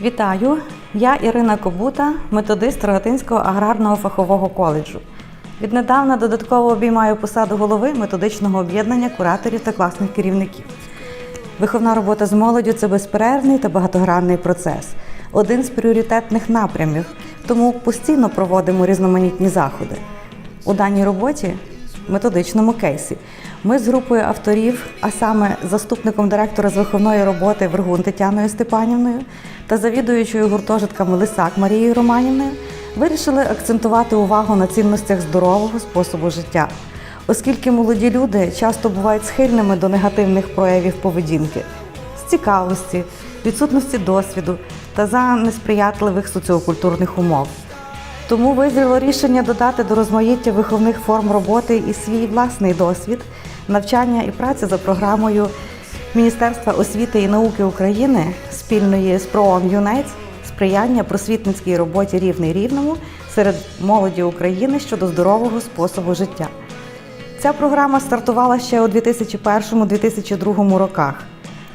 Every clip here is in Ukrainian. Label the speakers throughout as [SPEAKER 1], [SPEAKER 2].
[SPEAKER 1] Вітаю! Я Ірина Кобута, методист Рогатинського аграрного фахового коледжу. Віднедавна додатково обіймаю посаду голови методичного об'єднання кураторів та класних керівників. Виховна робота з молоддю це безперервний та багатогранний процес, один з пріоритетних напрямів, тому постійно проводимо різноманітні заходи. У даній роботі, методичному кейсі, ми з групою авторів, а саме заступником директора з виховної роботи Вергун Тетяною Степанівною та завідуючою гуртожитками Лисак Марією Романівною, вирішили акцентувати увагу на цінностях здорового способу життя, оскільки молоді люди часто бувають схильними до негативних проявів поведінки, з цікавості, відсутності досвіду та за несприятливих соціокультурних умов. Тому визріло рішення додати до розмаїття виховних форм роботи і свій власний досвід, навчання і праця за програмою Міністерства освіти і науки України спільної з ПРООН ЮНЕЦ сприяння просвітницькій роботі рівний рівному серед молоді України щодо здорового способу життя. Ця програма стартувала ще у 2001-2002 роках.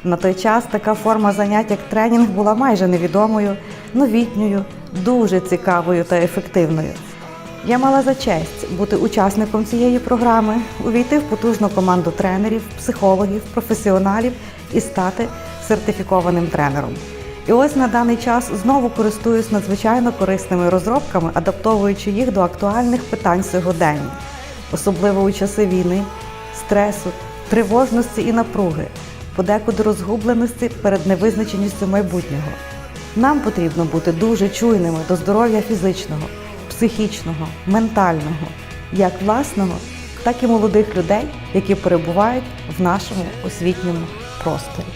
[SPEAKER 1] На той час така форма занять, як тренінг, була майже невідомою, новітньою, дуже цікавою та ефективною. Я мала за честь бути учасником цієї програми, увійти в потужну команду тренерів, психологів, професіоналів і стати сертифікованим тренером. І ось на даний час знову користуюсь надзвичайно корисними розробками, адаптовуючи їх до актуальних питань сьогодення, особливо у часи війни, стресу, тривожності і напруги, подекуди розгубленості перед невизначеністю майбутнього. Нам потрібно бути дуже чуйними до здоров'я фізичного, психічного, ментального, як власного, так і молодих людей, які перебувають в нашому освітньому просторі.